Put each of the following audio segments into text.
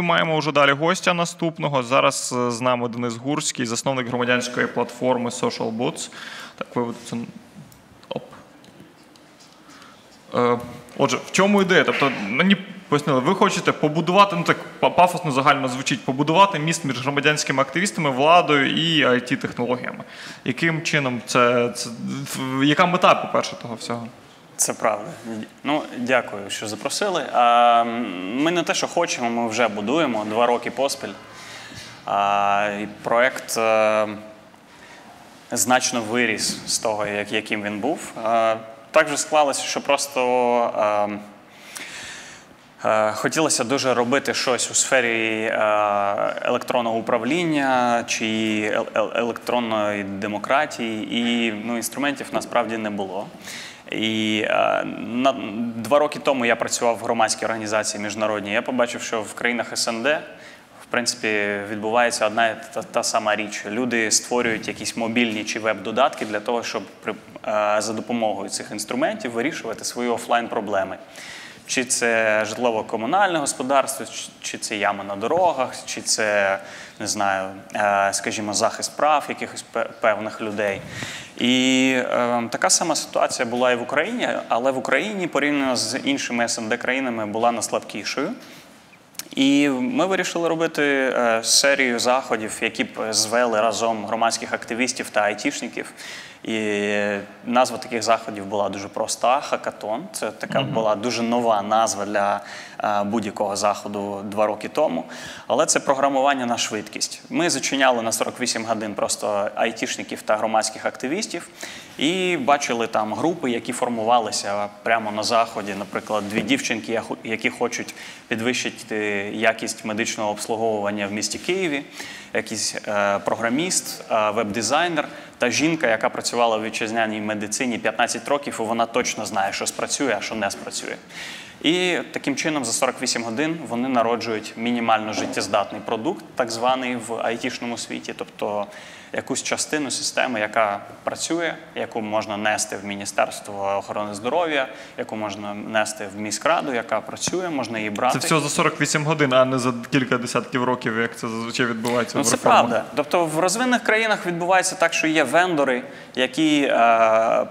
маємо вже далі гостя наступного. Зараз е, з нами Денис Гурський, засновник громадянської платформи Social Boots. Так, виведу це. Оп. Е, Отже, в чому ідея? Тобто, мені пояснили, ви хочете побудувати, ну так пафосно загально звучить, побудувати міст між громадянськими активістами, владою і it технологіями Яким чином це, це яка мета, по-перше, того всього? Це правда. Ну, дякую, що запросили. А, ми не те, що хочемо, ми вже будуємо два роки поспіль. А, і проект е, значно виріс з того, як, яким він був. А, так же склалося, що просто. е, Е, Хотілося дуже робити щось у сфері е, електронного управління чи ел- ел- електронної демократії, і ну, інструментів насправді не було. І е, на, два роки тому я працював в громадській організації міжнародній. Я побачив, що в країнах СНД в принципі відбувається одна та, та сама річ. Люди створюють якісь мобільні чи веб-додатки для того, щоб е, за допомогою цих інструментів вирішувати свої офлайн проблеми. Чи це житлово-комунальне господарство, чи- це ями на дорогах, чи це не знаю, е, скажімо, захист прав якихось певних людей. І е, така сама ситуація була і в Україні, але в Україні порівняно з іншими СНД країнами була наслабкішою. І ми вирішили робити е, серію заходів, які б звели разом громадських активістів та айтішників. І назва таких заходів була дуже проста хакатон. Це така була дуже нова назва для е, будь-якого заходу два роки тому. Але це програмування на швидкість. Ми зачиняли на 48 годин просто айтішників та громадських активістів і бачили там групи, які формувалися прямо на заході. Наприклад, дві дівчинки, які хочуть підвищити якість медичного обслуговування в місті Києві, якийсь е, програміст, е, веб-дизайнер та жінка, яка працювала в вітчизняній медицині 15 років, і вона точно знає, що спрацює, а що не спрацює. І таким чином за 48 годин вони народжують мінімально життєздатний продукт, так званий в айтішному світі, тобто якусь частину системи, яка працює, яку можна нести в Міністерство охорони здоров'я, яку можна нести в міськраду, яка працює, можна її брати. Це все за 48 годин, а не за кілька десятків років, як це зазвичай відбувається Ну, в це правда. Тобто в розвинених країнах відбувається так, що є вендори, які е,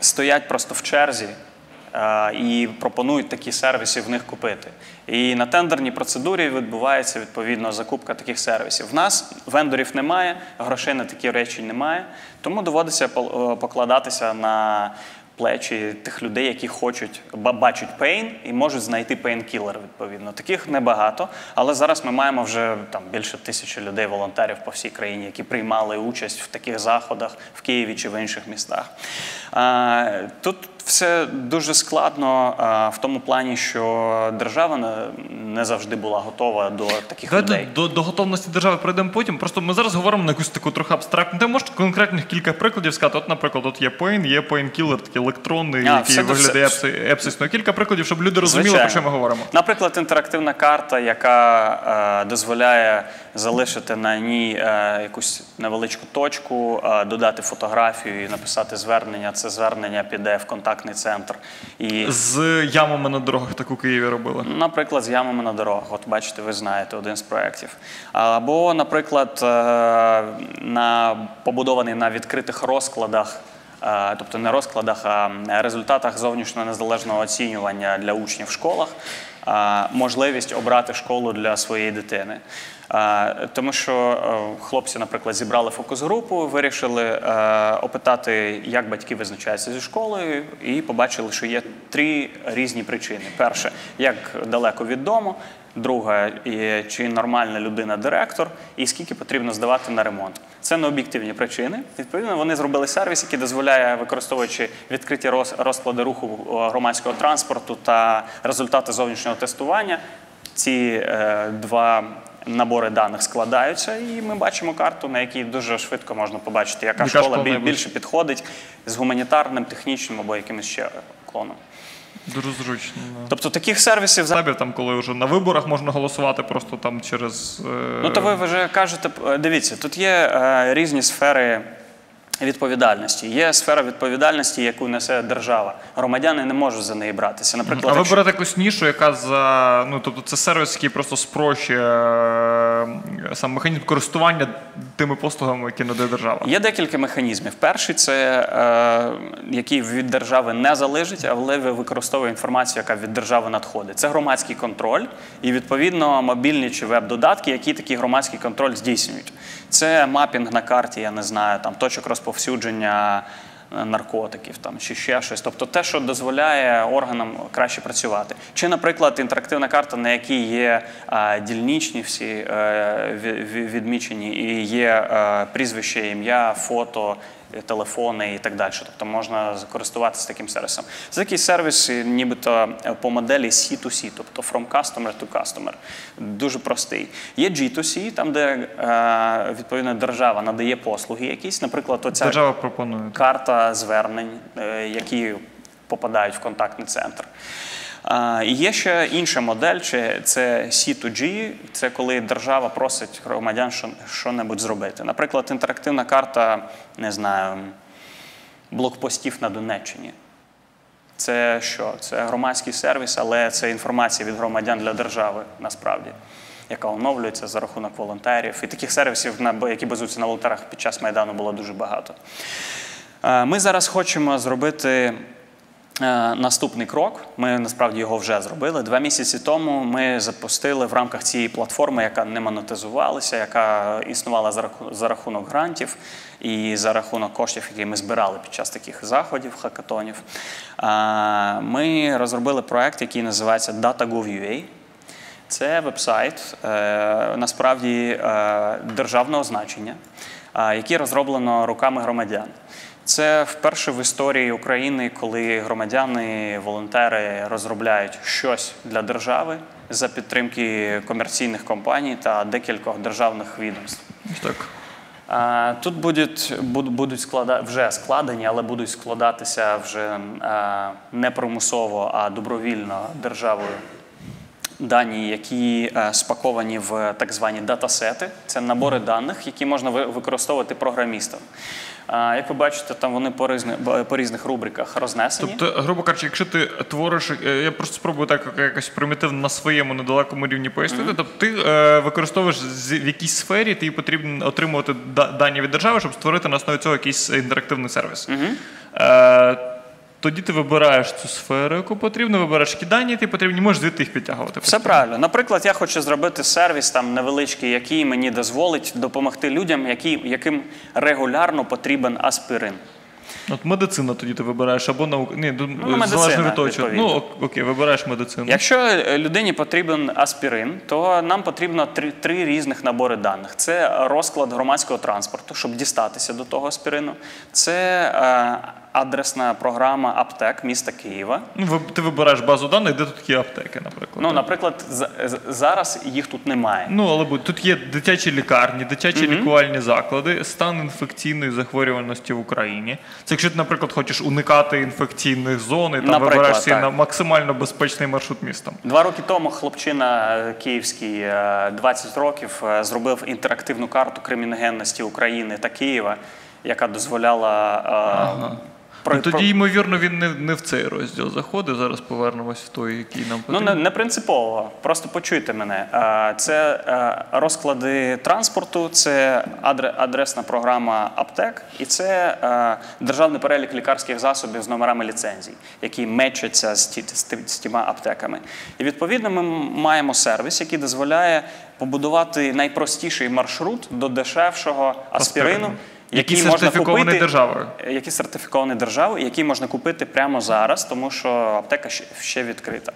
стоять просто в черзі і пропонують такі сервіси в них купити. І на тендерній процедурі відбувається відповідно закупка таких сервісів. В нас вендорів немає, грошей на такі речі немає, тому доводиться е, покладатися на плечі тих людей, які хочуть бачать пейн і можуть знайти пейнкілер. Відповідно, таких небагато. Але зараз ми маємо вже там більше тисячі людей, волонтерів по всій країні, які приймали участь в таких заходах в Києві чи в інших містах. А, Тут все дуже складно а, в тому плані, що держава не, завжди була готова до таких Давайте людей. до, до готовності держави прийдемо потім. Просто ми зараз говоримо на якусь таку трохи абстрактну. Ти можеш конкретних кілька прикладів сказати. От, наприклад, от є Point, є Point-Killer, такий електронний, А, який все- виглядає все- епсисно. Кілька прикладів, щоб люди розуміли, Звичайно. про що ми говоримо. Наприклад, інтерактивна карта, яка е, дозволяє залишити на ній е, якусь невеличку точку, е, додати фотографію і написати звернення. Це звернення піде в контактний центр. І, З ямами на дорогах так у Києві робили. наприклад, з ямами на дорогах. От бачите, ви знаєте один з проєктів. Або, наприклад, е, на побудований на відкритих розкладах. е, Тобто не розкладах, а результатах зовнішнього незалежного оцінювання для учнів в школах, е, можливість обрати школу для своєї дитини. Е, Тому що е, хлопці, наприклад, зібрали фокус-групу, вирішили е, опитати, як батьки визначаються зі школою, і побачили, що є три різні причини: перше, як далеко від дому. Друга, чи нормальна людина директор, і скільки потрібно здавати на ремонт. Це не об'єктивні причини. Відповідно, вони зробили сервіс, який дозволяє, використовуючи відкриті роз- розклади руху громадського транспорту та результати зовнішнього тестування, ці е, два набори даних складаються, і ми бачимо карту, на якій дуже швидко можна побачити, яка, Яка школа школа біль- більше підходить з гуманітарним, технічним або якимось ще клоном. Дуже зручно. Тобто таких сервісів Табір, там, коли вже на виборах можна голосувати просто там через. е, Ну, то ви вже кажете, е, дивіться, тут є е, різні сфери відповідальності. Є сфера відповідальності, яку несе держава. Громадяни не можуть за неї братися. Наприклад, А ви якщо- берете якусь нішу, яка за ну тобто це сервіс, який просто спрощує е, сам механізм користування тими послугами, які надає держава. Є декілька механізмів. Перший це е, який від держави не залежить, але використовує інформацію, яка від держави надходить. Це громадський контроль, і відповідно мобільні чи веб-додатки, які такий громадський контроль здійснюють. Це мапінг на карті, я не знаю, там точок розповсюдження. Е, Наркотиків там чи ще щось, тобто те, що дозволяє органам краще працювати, чи, наприклад, інтерактивна карта, на якій є е, дільничні всі е, ві- ві- відмічені, і є прізвище, ім'я, фото, телефони і так далі. Тобто можна користуватися таким сервісом. Це такий сервіс, е, нібито е, по моделі C2C, тобто from customer to customer. Дуже простий. Є G2C, там, де е, відповідно держава надає послуги якісь, наприклад, оця Держава пропонує. карта звернень, е, які попадають в контактний центр. Є ще інша модель, чи це C2G, це коли держава просить громадян що- що-небудь зробити. Наприклад, інтерактивна карта, не знаю, блокпостів на Донеччині. Це що? Це громадський сервіс, але це інформація від громадян для держави насправді, яка оновлюється за рахунок волонтерів. І таких сервісів, які базуються на волонтерах під час Майдану, було дуже багато. Ми зараз хочемо зробити наступний крок. Ми насправді його вже зробили. Два місяці тому ми запустили в рамках цієї платформи, яка не монетизувалася, яка існувала за раху- за рахунок грантів і за рахунок коштів, які ми збирали під час таких заходів, хакатонів. Е, Ми розробили проект, який називається Data.gov.ua. Це веб-сайт е, насправді е, державного значення, е, який розроблено руками громадян. Це вперше в історії України, коли громадяни, волонтери розробляють щось для держави за підтримки комерційних компаній та декількох державних відомств. Так. Тут будуть, будуть склада, вже складені, але будуть складатися вже не примусово, а добровільно державою дані, які спаковані в так звані датасети. Це набори даних, які можна ви- використовувати програмістам. Як ви бачите, там вони по різних, по різних рубриках рознесені. Тобто, грубо кажучи, якщо ти твориш, е, я просто спробую так якось примітивно на своєму недалекому рівні пояснити. Тобто ти е, використовуєш в якійсь сфері, тобі потрібно отримувати дані від держави, щоб створити на основі цього якийсь інтерактивний сервіс. Е, тоді ти вибираєш цю сферу, яку потрібно, вибираєш які дані, ти потрібні, можеш звідти їх підтягувати. Все правильно. Наприклад, я хочу зробити сервіс там невеличкий, який мені дозволить допомогти людям, які, яким регулярно потрібен аспірин. От медицина тоді ти вибираєш або наука. Ні, ну, залежно від того, що ну окей, вибираєш медицину. Якщо е, людині потрібен аспірин, то нам потрібно три, три різних набори даних: це розклад громадського транспорту, щоб дістатися до того аспірину. Це е, адресна програма аптек міста Києва. Ну, ти вибираєш базу даних, де тут є аптеки, наприклад. Ну, наприклад, зараз їх тут немає. Ну, але будь- тут є дитячі лікарні, дитячі лікувальні заклади, стан інфекційної захворюваності в Україні. Це якщо ти, наприклад, хочеш уникати інфекційних зон і там Наприклад, вибираєш собі на максимально безпечний маршрут містом. Два роки тому хлопчина е, київський, е, 20 років, е, зробив інтерактивну карту криміногенності України та Києва, яка дозволяла. е, про- тоді, ймовірно, він не, не в цей розділ заходить. Зараз повернемось в той, який нам Ну, не, не принципово, просто почуйте мене. Це е, розклади транспорту, це адресна програма аптек, і це е, державний перелік лікарських засобів з номерами ліцензій, які мечаться з, ті, з, ті- з тіма аптеками. І відповідно ми маємо сервіс, який дозволяє побудувати найпростіший маршрут до дешевшого аспірину. Аспірину. Який можна купити- державою. Які сертифіковані державою, які можна купити прямо зараз, тому що аптека ще відкрита.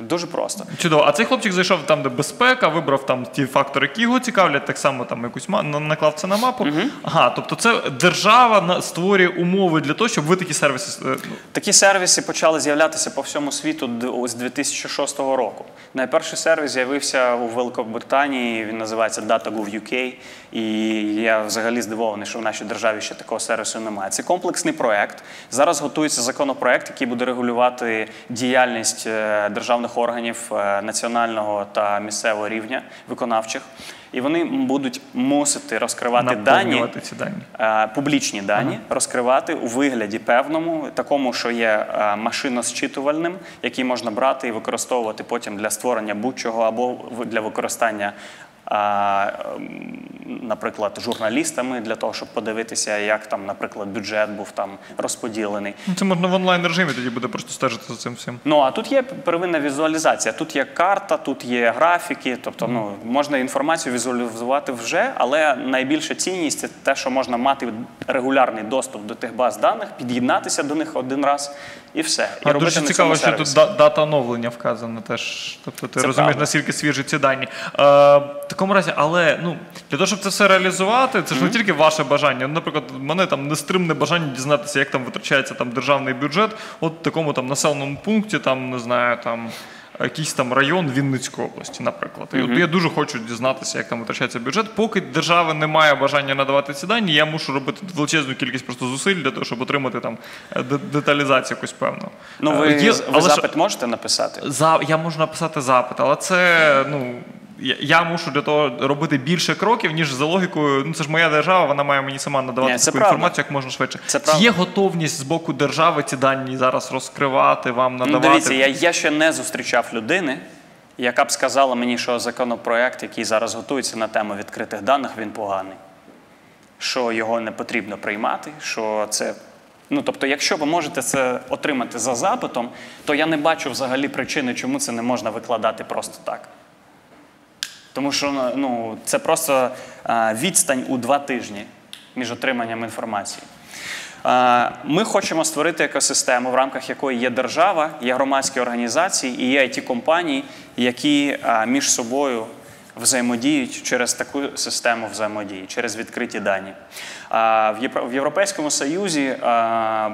Дуже просто. Чудово. А цей хлопчик зайшов там, де безпека, вибрав там ті фактори, які його цікавлять, так само там якусь ма- наклав це на мапу. Ага, тобто це держава створює умови для того, щоб ви такі сервіси. е, ну, Такі сервіси почали з'являтися по всьому світу з 2006 року. Найперший сервіс з'явився у Великобританії. Він називається Data.gov UK. І я взагалі здивований, що в нашій державі ще такого сервісу немає. Це комплексний проект. Зараз готується законопроект, який буде регулювати діяльність е, державних державних органів е, національного та місцевого рівня виконавчих, і вони будуть мусити розкривати дані. Ці дані. Е, публічні дані розкривати у вигляді певному, такому, що є е, машиносчитувальним, який можна брати і використовувати потім для створення будь-чого або для використання. Наприклад, журналістами для того, щоб подивитися, як там, наприклад, бюджет був там розподілений. Ну, Це можна в онлайн режимі тоді буде просто стежити за цим всім. Ну а тут є первинна візуалізація. Тут є карта, тут є графіки. Тобто, ну можна інформацію візуалізувати вже, але найбільша цінність це те, що можна мати регулярний доступ до тих баз даних, під'єднатися до них один раз і все. І А дуже цікаво, що тут сервіс. дата оновлення вказана теж. Тобто ти Це розумієш, правда. наскільки свіжі ці дані. Е, в такому разі, але ну, для того, щоб це все реалізувати, це ж не тільки ваше бажання. Ну, Наприклад, в мене там нестримне бажання дізнатися, як там витрачається там державний бюджет, от в такому там населеному пункті, там, не знаю, там. Якийсь там район Вінницької області, наприклад. І от я дуже хочу дізнатися, як там витрачається бюджет. Поки держава не має бажання надавати ці дані, я мушу робити величезну кількість просто зусиль для того, щоб отримати там е, деталізацію якусь певну. Ну Е, ви, є- ви але запит можете написати? за я можу написати запит, але це ну. Я, мушу для того робити більше кроків, ніж за логікою. Ну це ж моя держава, вона має мені сама надавати Ні, таку правда. інформацію як можна швидше. Це правда. є готовність з боку держави ці дані зараз розкривати, вам Ну, дивіться, я, я ще не зустрічав людини, яка б сказала мені, що законопроект, який зараз готується на тему відкритих даних, він поганий. Що його не потрібно приймати, що це. Ну, тобто, якщо ви можете це отримати за запитом, то я не бачу взагалі причини, чому це не можна викладати просто так. Тому що ну, це просто відстань у два тижні між отриманням інформації. Ми хочемо створити екосистему, в рамках якої є держава, є громадські організації і є it компанії, які між собою взаємодіють через таку систему взаємодії, через відкриті дані. В Європейському Союзі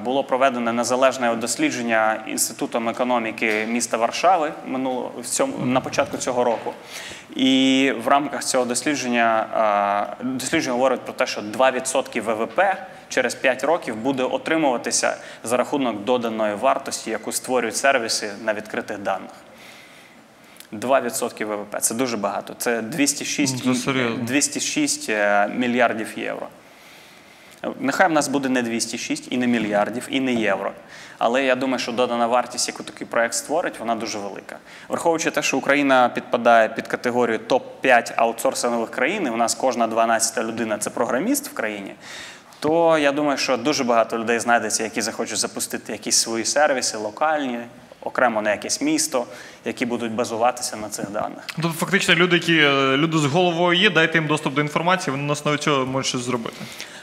було проведено незалежне дослідження Інститутом економіки міста Варшави минуло в цьому на початку цього року. І в рамках цього дослідження дослідження говорить про те, що 2% ВВП через 5 років буде отримуватися за рахунок доданої вартості, яку створюють сервіси на відкритих даних. 2% ВВП це дуже багато. Це 206, Ну, це 206 е, мільярдів євро. Нехай в нас буде не 206 і не мільярдів, і не євро. Але я думаю, що додана вартість, яку такий проект створить, вона дуже велика. Враховуючи те, що Україна підпадає під категорію топ-5 аутсорсингових країн, і у нас кожна 12-та людина це програміст в країні. То я думаю, що дуже багато людей знайдеться, які захочуть запустити якісь свої сервіси локальні, окремо на якесь місто, які будуть базуватися на цих даних. Тобто фактично люди, які е, люди з головою є, дайте їм доступ до інформації, вони на основі цього можуть щось зробити.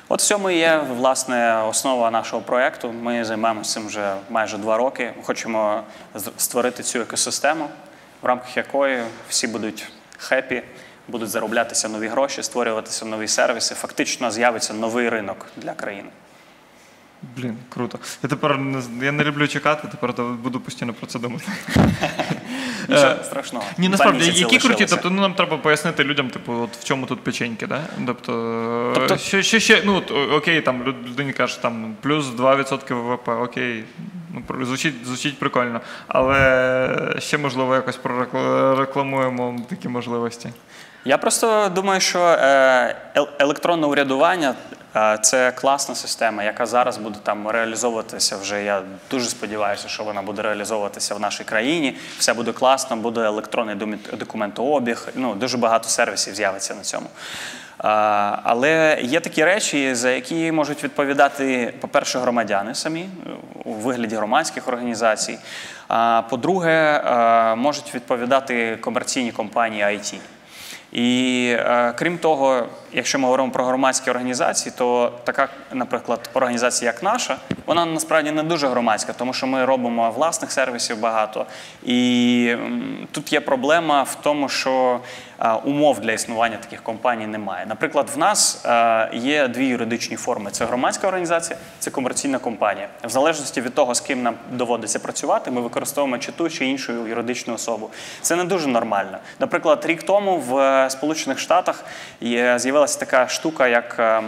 От в цьому є власне основа нашого проєкту. Ми займаємося цим вже майже два роки. Хочемо створити цю екосистему, в рамках якої всі будуть хепі, будуть зароблятися нові гроші, створюватися нові сервіси. Фактично з'явиться новий ринок для країни. Блін, круто. Я тепер не я не люблю чекати, тепер буду постійно про це думати. Нічого страшного. Ні, насправді, які круті, тобто ну, нам треба пояснити людям, типу, от в чому тут печеньки, да? Тобто, Тобто- що, що ще, ну, окей, там людині каже, там плюс 2% ВВП, окей, ну, звучить, звучить прикольно, але ще, можливо, якось прорекламуємо такі можливості. Я просто думаю, що е, електронне урядування е, це класна система, яка зараз буде там реалізовуватися вже. Я дуже сподіваюся, що вона буде реалізовуватися в нашій країні. Все буде класно, буде електронний документообіг. Ну дуже багато сервісів з'явиться на цьому. Е, Але є такі речі, за які можуть відповідати, по-перше, громадяни самі у вигляді громадських організацій. А по-друге, можуть відповідати комерційні компанії IT. І е, крім того, якщо ми говоримо про громадські організації, то така, наприклад, організація, як наша, вона насправді не дуже громадська, тому що ми робимо власних сервісів багато. І тут є проблема в тому, що е, умов для існування таких компаній немає. Наприклад, в нас е, є дві юридичні форми: це громадська організація, це комерційна компанія. В залежності від того, з ким нам доводиться працювати, ми використовуємо чи ту чи іншу юридичну особу. Це не дуже нормально. Наприклад, рік тому в е, Сполучених Штатах з'явилася така штука, як е,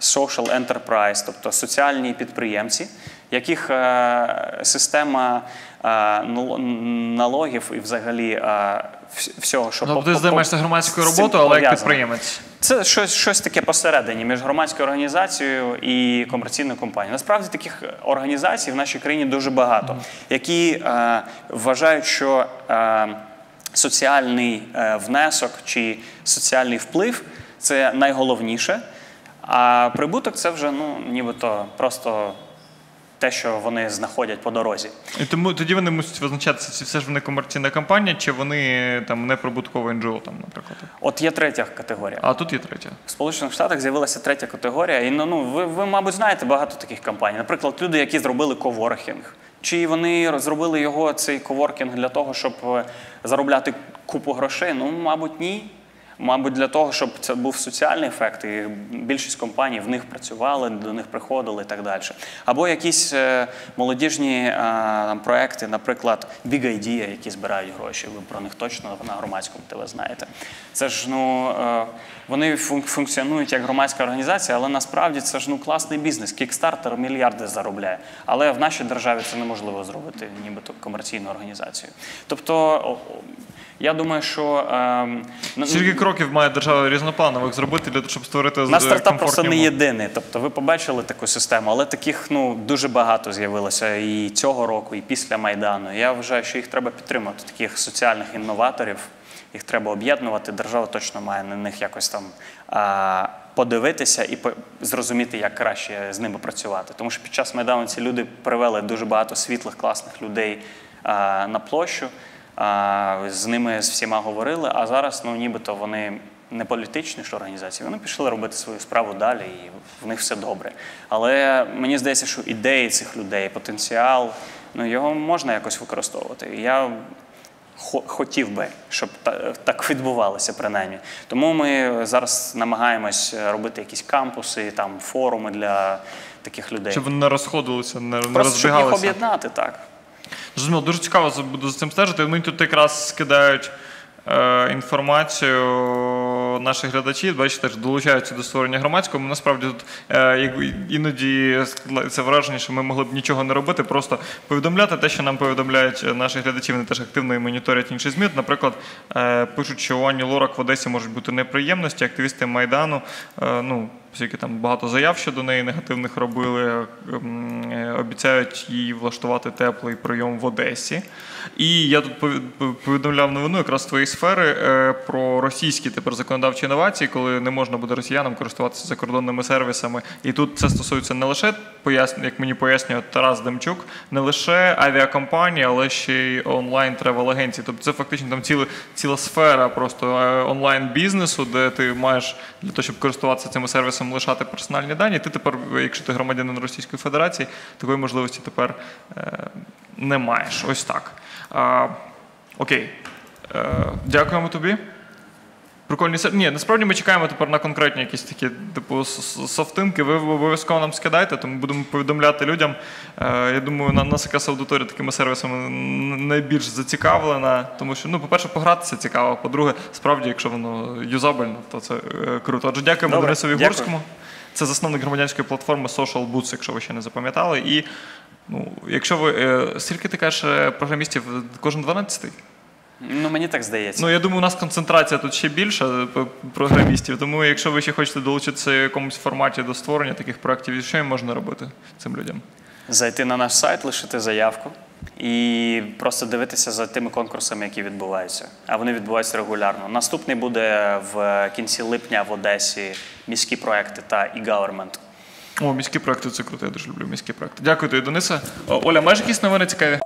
social enterprise, тобто соціальні підприємці, яких е, система е, налогів і взагалі е, всього, що Тобто по- ти займаєшся громадською роботою, але як підприємець. Це щось, щось таке посередині між громадською організацією і комерційною компанією. Насправді таких організацій в нашій країні дуже багато, які е, вважають, що е, соціальний е, внесок чи соціальний вплив це найголовніше. А прибуток це вже ну, нібито просто те, що вони знаходять по дорозі. І тому тоді вони мусять визначатися, чи все ж вони комерційна компанія, чи вони там неприбуткове НГО, там, наприклад. От є третя категорія. А тут є третя. В Сполучених Штатах з'явилася третя категорія. І ну, ну ви, ви, мабуть, знаєте багато таких компаній. Наприклад, люди, які зробили коворкінг. Чи вони зробили його цей коворкінг для того, щоб е, заробляти купу грошей? Ну, мабуть, ні. Мабуть, для того, щоб це був соціальний ефект, і більшість компаній в них працювали, до них приходили і так далі. Або якісь е, молодіжні е, там, проекти, наприклад, Big Idea, які збирають гроші. Ви про них точно на громадському ТВ знаєте. Це ж ну е, вони фун- функціонують як громадська організація, але насправді це ж ну класний бізнес. Кікстартер мільярди заробляє. Але в нашій державі це неможливо зробити, нібито комерційну організацію. Тобто. Я думаю, що ну, Скільки кроків має держава різнопланових зробити для того, щоб створити на стартап просто не єдиний. Тобто ви побачили таку систему, але таких ну дуже багато з'явилося і цього року, і після Майдану. Я вважаю, що їх треба підтримати, таких соціальних інноваторів. Їх треба об'єднувати. Держава точно має на них якось там а, подивитися і по- зрозуміти, як краще з ними працювати. Тому що під час Майдану ці люди привели дуже багато світлих, класних людей а, на площу. З ними з всіма говорили, а зараз ну нібито вони не політичні ж організації, вони пішли робити свою справу далі, і в них все добре. Але мені здається, що ідеї цих людей, потенціал, ну його можна якось використовувати. І Я хотів би, щоб так відбувалося принаймні. Тому ми зараз намагаємось робити якісь кампуси, там форуми для таких людей. Щоб вони не розходилися, не, Просто щоб їх об'єднати, так. Зрозуміло, дуже цікаво буду за цим стежити. Мені тут якраз скидають е, інформацію наші глядачі. Бачите, долучаються до створення громадського. Ми насправді тут е, іноді складається враження, що ми могли б нічого не робити, просто повідомляти те, що нам повідомляють е, наші глядачі. Вони теж активно і моніторять інші ЗМІ. Наприклад, е, пишуть, що у Ані Лорак в Одесі можуть бути неприємності. Активісти Майдану, е, ну. Оскільки там багато заяв щодо неї негативних робили, ем, е, обіцяють їй влаштувати теплий прийом в Одесі. І я тут повідомляв новину якраз з твоєї сфери е, про російські тепер законодавчі інновації, коли не можна буде росіянам користуватися закордонними сервісами. І тут це стосується не лише як мені пояснює Тарас Демчук, не лише авіакомпанії, але ще й онлайн тревел агенції. Тобто це фактично там ціла, ціла сфера просто е, онлайн бізнесу, де ти маєш для того, щоб користуватися цими сервісами, лишати персональні дані. Ти тепер, якщо ти громадянин Російської Федерації, такої можливості тепер е, не маєш. Ось так. Окей. Е, дякуємо тобі. Прикольні сер- Ні, насправді ми чекаємо тепер на конкретні якісь такі типу софтинки. Ви обов'язково нам скидайте, тому будемо повідомляти людям. Е, я думаю, на нас якраз аудиторія такими сервісами найбільш зацікавлена, тому що, ну, по-перше, погратися цікаво. По-друге, справді, якщо воно юзабельно, то це е, круто. Отже, дякуємо Добре, Денисові дякую. Гурському. Це засновник громадянської платформи Social Boots, якщо ви ще не запам'ятали. І ну, якщо ви е, скільки ти кажеш програмістів, кожен 12-й? Ну мені так здається. Ну, я думаю, у нас концентрація тут ще більша е, програмістів. Тому, якщо ви ще хочете долучитися в якомусь форматі до створення таких проєктів, що їм можна робити цим людям? зайти на наш сайт, лишити заявку і просто дивитися за тими конкурсами, які відбуваються. А вони відбуваються регулярно. Наступний буде в кінці липня в Одесі міські проекти та e-government. О, міські проекти це круто, я дуже люблю міські проекти. Дякую тобі, Денисе. О, Оля, маєш якісь новини цікаві?